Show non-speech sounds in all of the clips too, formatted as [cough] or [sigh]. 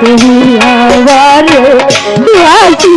তুমি আমারে বাসি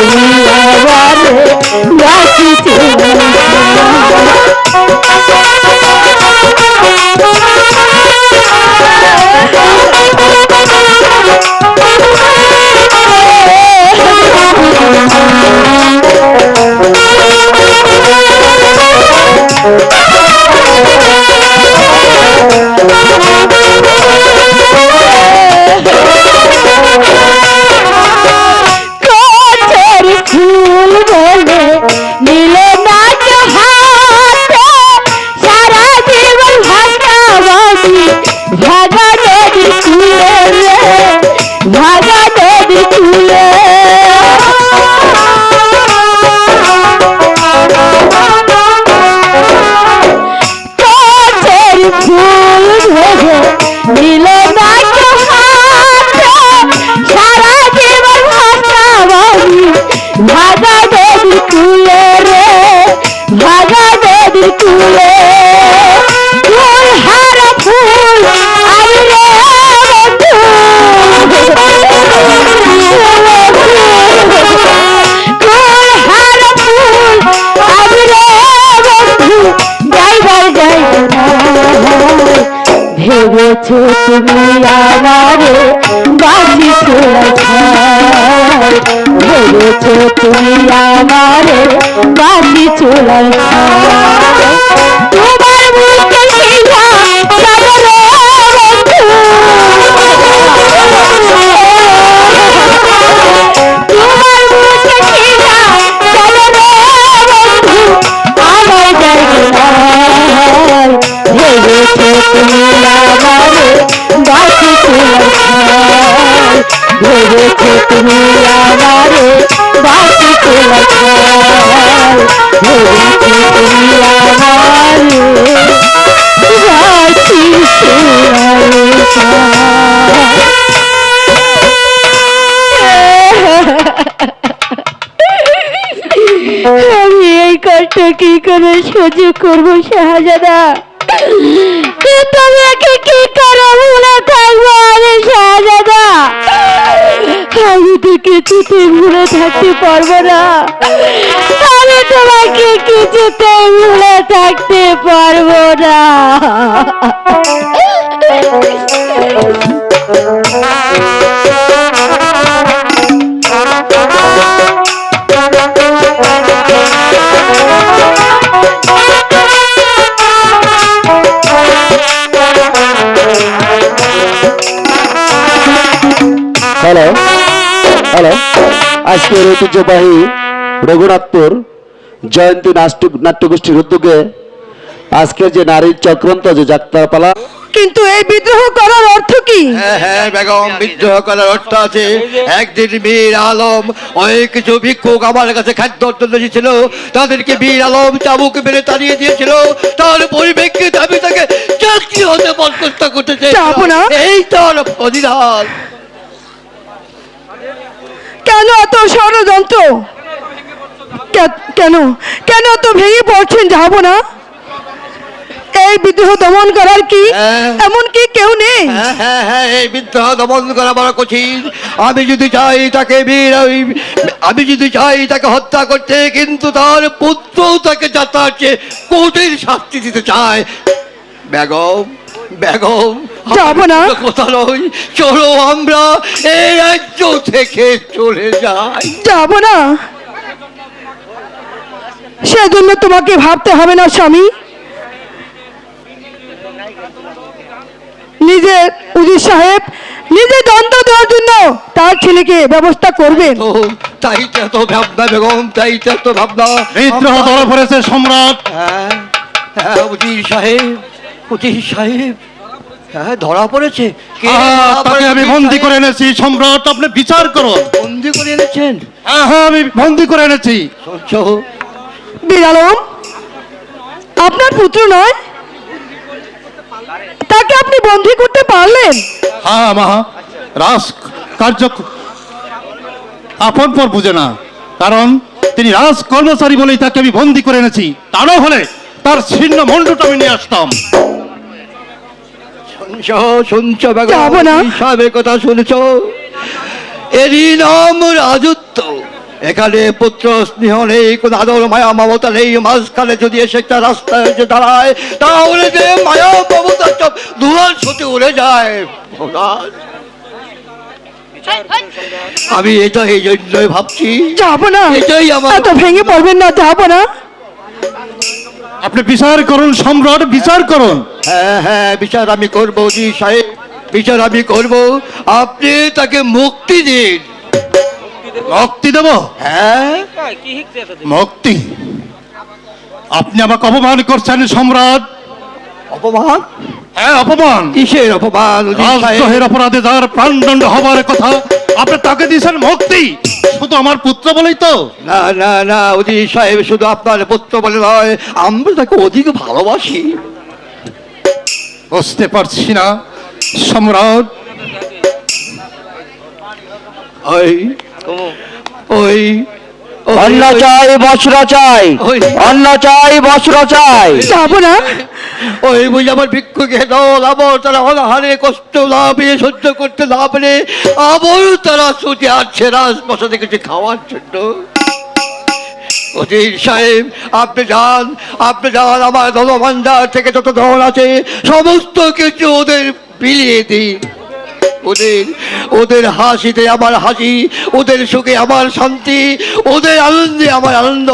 Hallelujah. মানুষ হয়েছে দিলে Thank you. আমি এই কাজটা কি করে সহ্য করব শাহজাদা? তোমাকে কি আমি তো কিছুতে ভুলে থাকতে পারব না আমি তোমাকে কিছুতে ভুলে থাকতে পারব না Thank [laughs] [laughs] you. আজকের ঐতিহ্যবাহী রঘুনাথপুর জয়ন্তী নাট্য নাট্যগোষ্ঠীর উদ্যোগে আজকের যে নারীর চক্রান্ত যে যাত্রাপালা। কিন্তু এই বিদ্রোহ করার অর্থ কি? হ্যাঁ হ্যাঁ বেগম বিদ্রোহ করার অর্থ আছে একদিন বীর আলম অনেক কিছু ভিক্ষুক আমার কাছে খাদ্য জন্য ছিল তাদেরকে বীর আলম চাবুক মেরে তাড়িয়ে দিয়েছিল তার পরিপ্রেক্ষিতে আমি তাকে চাকরি হতে বরখাস্ত করতে চাই। এই তার প্রতিদান কেন এত ষড়যন্ত্র? কেন? কেন এত ভেঙে পড়ছেন যাব না? এই বিদ্রোহ দমন করার কি হ্যাঁ। এমন কি কেউ নেই? হ্যাঁ হ্যাঁ এই বিদ্রোহ দমন করা বড় কঠিন। আমি যদি চাই তাকে বীর ওই- আমি যদি চাই তাকে হত্যা করতে কিন্তু তার পুত্র তাকে যাতায়াতে কঠিন শাস্তি দিতে চায়। বেগম বেগম যাব না। কথা নয় চলো আমরা এই রাজ্য থেকে চলে যাই। যাব না। সেজন্য তোমাকে ভাবতে হবে না স্বামী। নিজের উজির সাহেব নিজে দন্ত দেওয়ার জন্য তার ছেলেকে ব্যবস্থা করবেন। তো তাই তো ভাবনা বেগম তাই তো ভাবনা বিদ্রোহ ধরা পড়েছে সম্রাট। হ্যাঁ হ্যাঁ উজির সাহেব উজির সাহেব। হ্যাঁ ধরা পড়েছে। কে তাকে আমি বন্দি করে এনেছি। সম্রাট আপনি বিচার করুন। বন্দি করে এনেছেন? হ্যাঁ হ্যাঁ আমি বন্দি করে এনেছি। সহ্য আপনার পুত্র নয়? তাকে আপনি বন্দি করতে পারলেন? হ্যাঁ মা রাস কার্য আপন পর বুঝে না। কারণ তিনি রাজ কর্মচারী বলেই তাকে আমি বন্দি করে এনেছি। তা না হলে তার ছিন্ন মণ্ডটা আমি নিয়ে আসতাম। শুনছ শুনছ সাহেবের কথা শুনছ। এরই নাম রাজত্ব। এখানে পুত্র স্নেহ নেই কোন আদর মায়া মমতা নেই। মাঝখানে যদি এসে একটা রাস্তায় এসে দাঁড়ায় তাহলে যে মায়া মমতা সব দুয়ার ছুটে উড়ে যায়। আমি এটা এই জন্যই ভাবছি। যাব না। এটাই আমার- এত ভেঙে পড়বেন না যাব না। আপনি বিচার করুন সম্রাট বিচার করুন। হ্যাঁ হ্যাঁ বিচার আমি করব জি সাহেব। বিচার আমি করব। আপনি তাকে মুক্তি দিন। মুক্তি দেব? হ্যাঁ। মুক্তি? আপনি আমাকে অপমান করছেন সম্রাট। অপমান? হ্যাঁ অপমান। কিসের অপমান? রাজদ্রোহের অপরাধে যার প্রাণদণ্ড হবার কথা আপনি তাকে দিয়েছেন মুক্তি। শুধু আমার পুত্র বলেই তো? না না না উজির সাহেব শুধু আপনার পুত্র বলে নয় আমরা তাকে অধিক ভালোবাসি। বুঝতে পারছি না সম্রাট। ওই ওই- অন্ন চাই বস্ত্র চাই। অন্ন চাই বস্ত্র চাই। যাব না? ওই বুঝি আমার ভিক্ষুকে দল আবার তারা অনাহারে কষ্ট না পেয়ে সহ্য করতে না পেরে আবার তারা ছুটে আসছে রাজপ্রসাদে কিছু খাওয়ার জন্য। অধীর সাহেব আপনি যান আপনি যান আমার ধনভাণ্ডার থেকে যত ধন আছে সমস্ত কিছু ওদের বিলিয়ে দিন। ওদের ওদের হাসিতে আমার হাসি ওদের সুখে আমার শান্তি ওদের আনন্দে আমার আনন্দ।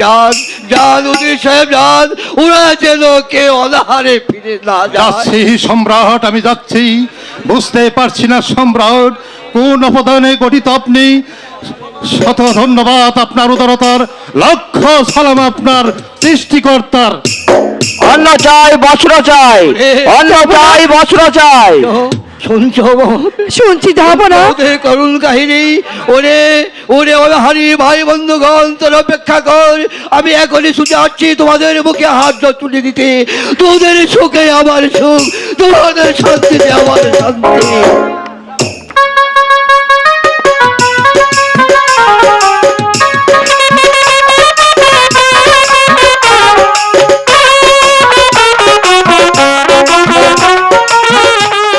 যান যান ওদের সাহেব যান। ওরা যেন কে অনাহারে ফিরে না যাচ্ছি সম্রাট আমি যাচ্ছি। বুঝতে পারছি না সম্রাট কোন অবদানে গঠিত আপনি? শত ধন্যবাদ আপনার উদারতার লক্ষ সালাম আপনার সৃষ্টিকর্তার। অন্ন চাই বস্ত্র চাই। অন্ন চাই বস্ত্র চাই। শুনছ শুনছি যাব না ওদের করুণ কাহিনী ওরে ওরে অনাহারি ভাই বন্ধুগণ তোর অপেক্ষা কর। আমি এখনই শুনে আসছি তোমাদের মুখে হাত তুলে দিতে। তোদের সুখে আমার সুখ তোমাদের শান্তিতে আমার শান্তি।